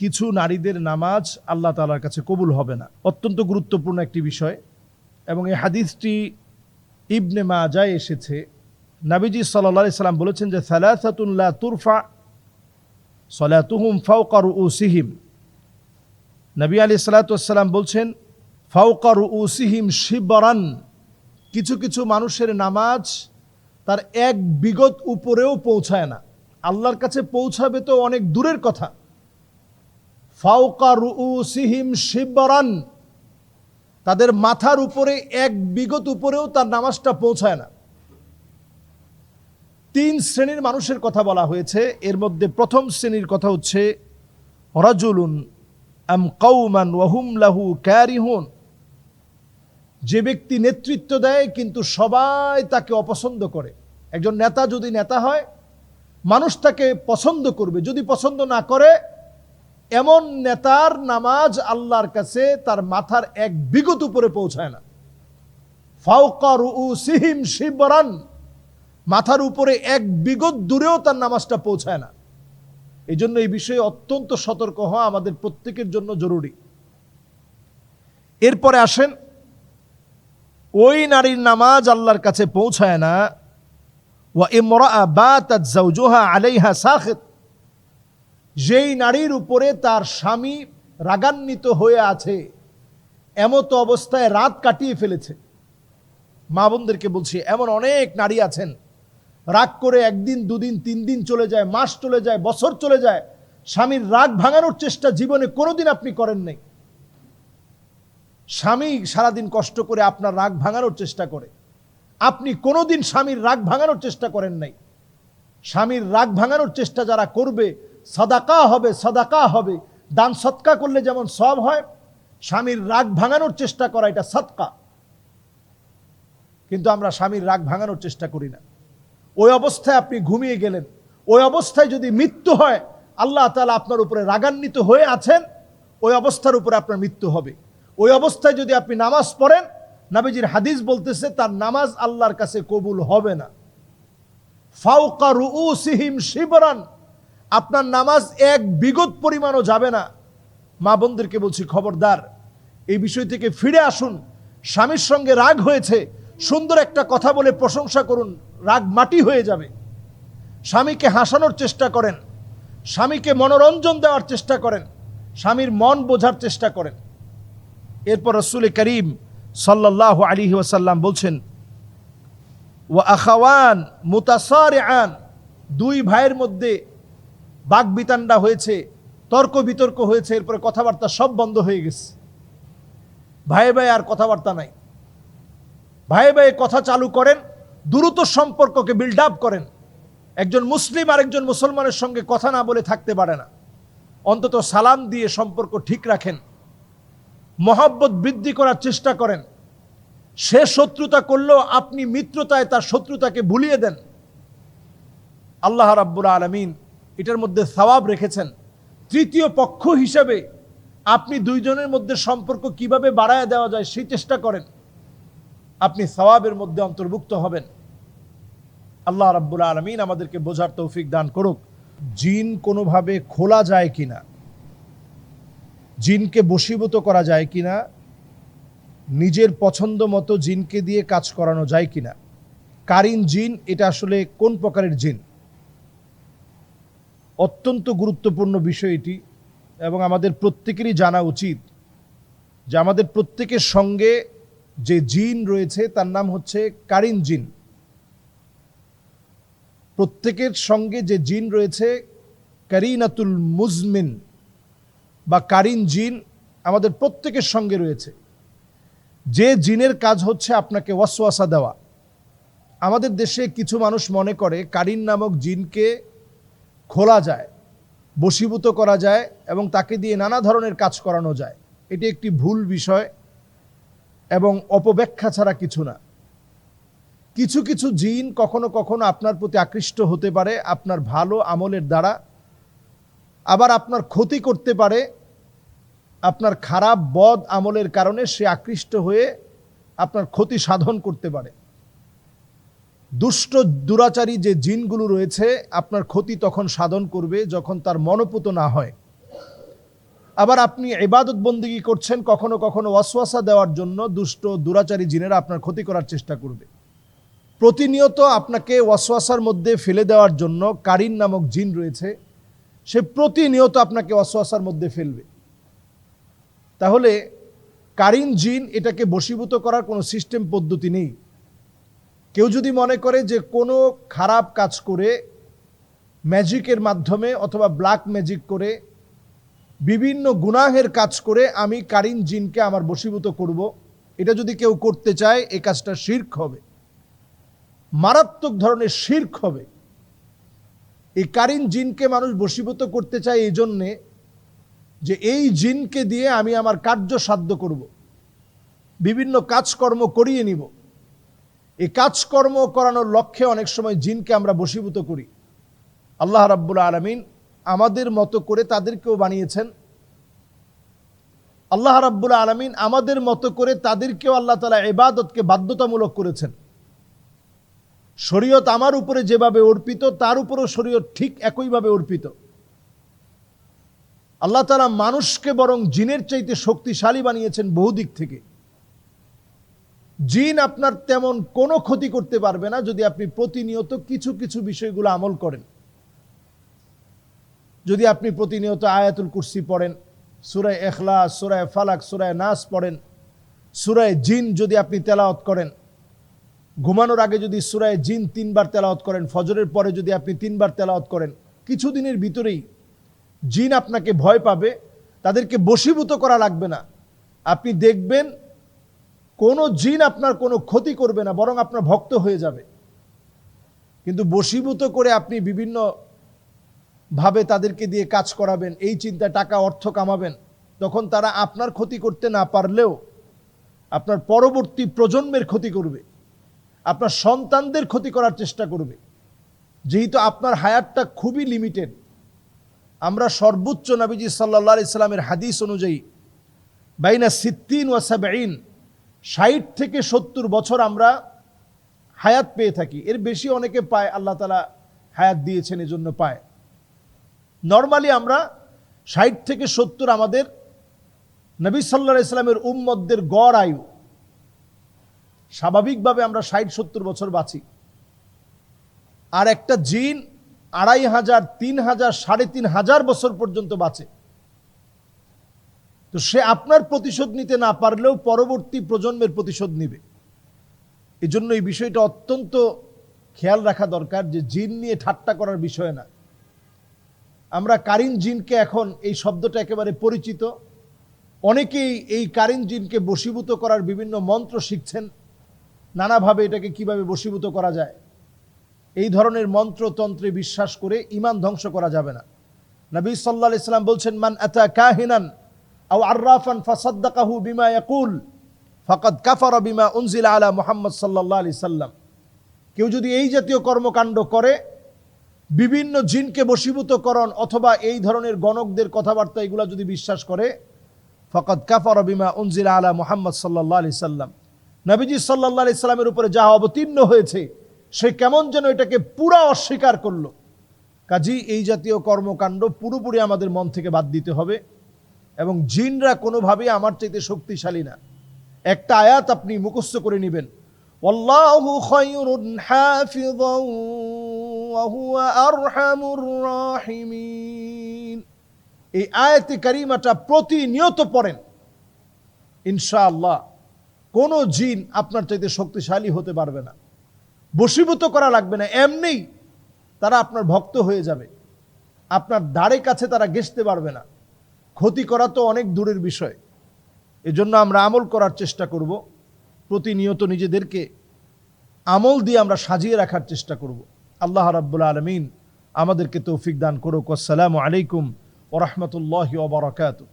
কিছু নারীদের নামাজ আল্লাহ তালার কাছে কবুল হবে না। অত্যন্ত গুরুত্বপূর্ণ একটি বিষয় এবং এই হাদিসটি ইবনে মাজায় এসেছে। নাবিজি সাল্লা সাল্লাম বলেছেন যে সালাসাতুল্লাহ তুরফা, সলাতুহুম ফাউকার সিহিম নবী আলি সালাতাম বলছেন ফাউকার সিহিম শিবরান। কিছু কিছু মানুষের নামাজ তার এক বিগত উপরেও পৌঁছায় না। আল্লাহর কাছে পৌঁছাবে তো অনেক দূরের কথা। ফাউকা রু সিহিম শিবরান। তাদের মাথার উপরে, এক বিগত উপরেও তার নামাজটা পৌঁছায় না। তিন শ্রেণির মানুষের কথা বলা হয়েছে। এর মধ্যে প্রথম শ্রেণির কথা হচ্ছে, রাজুলুন আম কৌমান ওয়াহুম লাহু ক্যারিহুন। যে ব্যক্তি নেতৃত্ব দেয়, কিন্তু সবাই তাকে অপছন্দ করে। একজন নেতা যদি নেতা হয়, মানুষ তাকে পছন্দ করবে। যদি পছন্দ না করে এমন নেতার নামাজ আল্লাহর কাছে তার মাথার এক বিগত উপরে পৌঁছায় না। ফাউকার উ সিহিম শিবরান, মাথার উপরে এক বিগত দূরেও তার নামাজটা পৌঁছায় না। এই জন্য এই বিষয়ে অত্যন্ত সতর্ক হওয়া আমাদের প্রত্যেকের জন্য জরুরি। এরপরে আসেন, ওই নারীর নামাজ আল্লাহর কাছে পৌঁছায় না। ওয়া ইমরা বাতাত জাওজুহা আলাইহা সাখিত যেই নারীর উপরে তার স্বামী রাগান্বিত হয়ে আছে, এমতো অবস্থায় রাত কাটিয়ে ফেলেছে। মা বোনদেরকে বলছি, এমন অনেক নারী আছেন, রাগ করে একদিন, দুদিন, তিন দিন চলে যায়, মাস চলে যায়, বছর চলে যায়, স্বামীর রাগ ভাঙানোর চেষ্টা জীবনে কোনোদিন আপনি করেন নাই। স্বামী সারাদিন কষ্ট করে আপনার রাগ ভাঙানোর চেষ্টা করে। আপনি কোনোদিন স্বামীর রাগ ভাঙানোর চেষ্টা করেন নাই। স্বামীর রাগ ভাঙানোর চেষ্টা যারা করবে সদাকা হবে সদাকা হবে। দান সৎকা করলে যেমন সব হয়, স্বামীর রাগ ভাঙানোর চেষ্টা করা এটা সৎকা। কিন্তু আমরা স্বামীর রাগ ভাঙানোর চেষ্টা করি না। ওই অবস্থায় আপনি ঘুমিয়ে গেলেন। ওই অবস্থায় যদি মৃত্যু হয়, আল্লাহ তালা আপনার উপরে রাগান্বিত হয়ে আছেন, ওই অবস্থার উপরে আপনার মৃত্যু হবে। ওই অবস্থায় যদি আপনি নামাজ পড়েন, নাবিজির হাদিস বলতেছে, তার নামাজ আল্লাহর কাছে কবুল হবে না। ফাউকা রু সিহিম শিবরান আপনার নামাজ এক বিগত পরিমাণও যাবে না। মা বোনদেরকে বলছি, খবরদার, এই বিষয় থেকে ফিরে আসুন। স্বামীর সঙ্গে রাগ হয়েছে, সুন্দর একটা কথা বলে প্রশংসা করুন, রাগ মাটি হয়ে যাবে। স্বামীকে হাসানোর চেষ্টা করেন, স্বামীকে মনোরঞ্জন দেওয়ার চেষ্টা করেন, স্বামীর মন বোঝার চেষ্টা করেন। এরপর রসুল করিম সাল্লাহ আলী ওয়াসাল্লাম বলছেন ও আখাওয়ান মুতাসার আন দুই ভাইয়ের মধ্যে বাক বিতান্ডা হয়েছে তর্ক বিতর্ক হয়েছে, এরপরে কথাবার্তা সব বন্ধ হয়ে গেছে। ভাই ভাই আর কথাবার্তা নাই। ভাই ভাই কথা চালু করেন, দ্রুত সম্পর্ককে বিল্ড আপ করেন। একজন মুসলিম আর একজন মুসলমানের সঙ্গে কথা না বলে থাকতে পারে না। অন্তত সালাম দিয়ে সম্পর্ক ঠিক রাখেন। মহাব্বত বৃদ্ধি করার চেষ্টা করেন। সে শত্রুতা করলেও আপনি মিত্রতায় তার শত্রুতাকে ভুলিয়ে দেন। আল্লাহ রাব্বুল আলমিন এটার মধ্যে সওয়াব রেখেছেন। তৃতীয় পক্ষ হিসেবে আপনি দুইজনের মধ্যে সম্পর্ক কীভাবে বাড়ায় দেওয়া যায় সেই চেষ্টা করেন। আপনি সওয়াবের মধ্যে অন্তর্ভুক্ত হবেন। আল্লাহ রাব্বুল আলমিন আমাদেরকে বোঝার তৌফিক দান করুক। জিন কোনোভাবে খোলা যায় কি না জিনকে বশীভূত করা যায় কি না নিজের পছন্দ মতো জিনকে দিয়ে কাজ করানো যায় কি না কারিন জিন, এটা আসলে কোন প্রকারের জিন? অত্যন্ত গুরুত্বপূর্ণ বিষয় এটি এবং আমাদের প্রত্যেকেরই জানা উচিত যে আমাদের প্রত্যেকের সঙ্গে যে জিন রয়েছে, তার নাম হচ্ছে কারিন জিন। প্রত্যেকের সঙ্গে যে জিন রয়েছে, কারিনাতুল মুজমিন বা কারিন জিন আমাদের প্রত্যেকের সঙ্গে রয়েছে। যে জিনের কাজ হচ্ছে আপনাকে ওয়াসওয়াসা দেওয়া। আমাদের দেশে কিছু মানুষ মনে করে কারিন নামক জিনকে খোলা যায়, বশীভূত করা যায় এবং তাকে দিয়ে নানা ধরনের কাজ করানো যায়। এটি একটি ভুল বিষয় এবং অপব্যাখ্যা ছাড়া কিছু না। কিছু কিছু জিন কখনো কখনো আপনার প্রতি আকৃষ্ট হতে পারে, আপনার ভালো আমলের দ্বারা। আবার আপনার ক্ষতি করতে পারে, আপনার খারাপ বদ আমলের কারণে সে আকৃষ্ট হয়ে আপনার ক্ষতি সাধন করতে পারে। দুষ্ট দুরাচারী যে জিনগুলো রয়েছে, আপনার ক্ষতি তখন সাধন করবে যখন তার মনোপুত না হয়। আবার আপনি এবাদত বন্দিগি করছেন, কখনো কখনো ওয়াসওয়াসা দেওয়ার জন্য দুষ্ট দুরাচারী জিনেরা আপনার ক্ষতি করার চেষ্টা করবে। প্রতিনিয়ত আপনাকে ওয়াসওয়াসার মধ্যে ফেলে দেওয়ার জন্য কারিন নামক জিন রয়েছে, সে প্রতিনিয়ত আপনাকে ওয়াসওয়াসার মধ্যে ফেলবে। তাহলে কারিন জিন এটাকে বশীভূত করার কোনো সিস্টেম পদ্ধতি নেই। কেউ যদি মনে করে যে কোনো খারাপ কাজ করে ম্যাজিকের মাধ্যমে অথবা ব্ল্যাক ম্যাজিক করে বিভিন্ন গুনাহের কাজ করে আমি কারিন জিনকে আমার বশীভূত করব, এটা যদি কেউ করতে চায় এই কাজটা শির্ক হবে। মারাত্মক ধরনের শির্ক হবে। এই কারিন জিনকে মানুষ বশীভূত করতে চায় এই জন্যে যে এই জিনকে দিয়ে আমি আমার কার্য সাধ্য করব। বিভিন্ন কাজকর্ম করিয়ে নিব। এই কাজকর্ম করানোর লক্ষ্যে অনেক সময় জিনকে আমরা বশীভূত করি। আল্লাহ রাব্বুল আলমিন আমাদের মতো করে তাদেরকেও বানিয়েছেন। আল্লাহ রাব্বুল আলমিন আমাদের মতো করে তাদেরকেও আল্লাহ তালা এবাদতকে বাধ্যতামূলক করেছেন। শরীয়ত আমার উপরে যেভাবে অর্পিত, তার উপরও শরীয়ত ঠিক একইভাবে অর্পিত। আল্লাহ তালা মানুষকে বরং জিনের চাইতে শক্তিশালী বানিয়েছেন বহু দিক থেকে। জিন আপনার তেমন কোনো ক্ষতি করতে পারবে না যদি আপনি প্রতিনিয়ত কিছু কিছু বিষয়গুলো আমল করেন। যদি আপনি প্রতিনিয়ত আয়াতুল কুরসি পড়েন, সুরায় এখলা সুরায় ফালাক, সুরায় নাস পড়েন, সুরায় জিন যদি আপনি তেলাওয়াত করেন, ঘুমানোর আগে যদি সুরায় জিন তিনবার তেলাওয়াত করেন, ফজরের পরে যদি আপনি তিনবার তেলাওয়াত করেন কিছুদিনের ভিতরেই জিন আপনাকে ভয় পাবে, তাদেরকে বশীভূত করা লাগবে না। আপনি দেখবেন কোনো জিন আপনার কোনো ক্ষতি করবে না, বরং আপনার ভক্ত হয়ে যাবে। কিন্তু বশীভূত করে আপনি বিভিন্ন ভাবে তাদেরকে দিয়ে কাজ করাবেন, এই চিন্তা টাকা অর্থ কামাবেন, তখন তারা আপনার ক্ষতি করতে না পারলেও আপনার পরবর্তী প্রজন্মের ক্ষতি করবে, আপনার সন্তানদের ক্ষতি করার চেষ্টা করবে। যেহেতু আপনার হায়াতটা খুবই লিমিটেড আমরা সর্বোচ্চ নবীজি সাল্লা ইসলামের হাদিস অনুযায়ী, বাইনা সিদ্দিন ওয়াসাবাইন ষাট থেকে সত্তর বছর আমরা হায়াত পেয়ে থাকি। এর বেশি অনেকে পায়, আল্লাহ তালা হায়াত দিয়েছেন, এজন্য পায়। নর্মালি আমরা ষাট থেকে সত্তর আমাদের নবী সাল্লা ইসলামের উম্মদদের গড় আয়ু। স্বাভাবিকভাবে আমরা ষাট সত্তর বছর বাঁচি। আর একটা জিন আড়াই হাজার, তিন হাজার, সাড়ে তিন হাজার বছর পর্যন্ত বাঁচে। তো সে আপনার প্রতিশোধ নিতে না পারলেও পরবর্তী প্রজন্মের প্রতিশোধ নিবে। এই জন্য এই বিষয়টা অত্যন্ত খেয়াল রাখা দরকার যে জিন নিয়ে ঠাট্টা করার বিষয় না। আমরা কারিন জিনকে এখন এই শব্দটা একেবারে পরিচিত। অনেকেই এই কারিন জিনকে বশীভূত করার বিভিন্ন মন্ত্র শিখছেন। নানাভাবে এটাকে কীভাবে বশীভূত করা যায়। এই ধরনের মন্ত্রতন্ত্রে বিশ্বাস করে ইমান ধ্বংস করা যাবে না। নবী সাল্লাহ ইসলাম বলছেন, মান আতা কাহিনান আও আর্রাফান ফাসাদ্দাকাহু বিমা ইয়াকুল, ফাকাদ কাফারা বিমা উনজিলা আলা মুহাম্মদ সাল্লাল্লাহু আলাইহি সাল্লাম। কেউ যদি এই জাতীয় কর্মকাণ্ড করে, বিভিন্ন জিনকে বশীভূতকরণ অথবা এই ধরনের গণকদের কথাবার্তা এগুলা যদি বিশ্বাস করে ফকত কাফার বিমা উনজিলা আলা মুহাম্মদ সাল্লাহ আলি সাল্লাম। নবীজি সাল্লাহ আলি সাল্লামের উপরে যা অবতীর্ণ হয়েছে, সে কেমন যেন এটাকে পুরা অস্বীকার করল। কাজী এই জাতীয় কর্মকাণ্ড পুরোপুরি আমাদের মন থেকে বাদ দিতে হবে। এবং জিনরা কোনোভাবেই আমার চাইতে শক্তিশালী না। একটা আয়াত আপনি মুখস্থ করে নেবেন। এই আয়াতে কারিমাটা প্রতিনিয়ত পড়েন। ইনশাআল্লাহ, কোনো জিন আপনার চাইতে শক্তিশালী হতে পারবে না। বশীভূত করা লাগবে না। এমনি তারা আপনার ভক্ত হয়ে যাবে। আপনার দাঁড়ে কাছে তারা গেসতে পারবে না। ক্ষতি করা তো অনেক দূরের বিষয়। এজন্য আমরা আমল করার চেষ্টা করব, প্রতিনিয়ত নিজেদেরকে আমল দিয়ে আমরা সাজিয়ে রাখার চেষ্টা করব। আল্লাহ রাব্বুল আলমিন আমাদেরকে তৌফিক দান করুক। আসসালামু আলাইকুম ওরহমতুল্লাহ ওবরাকাতু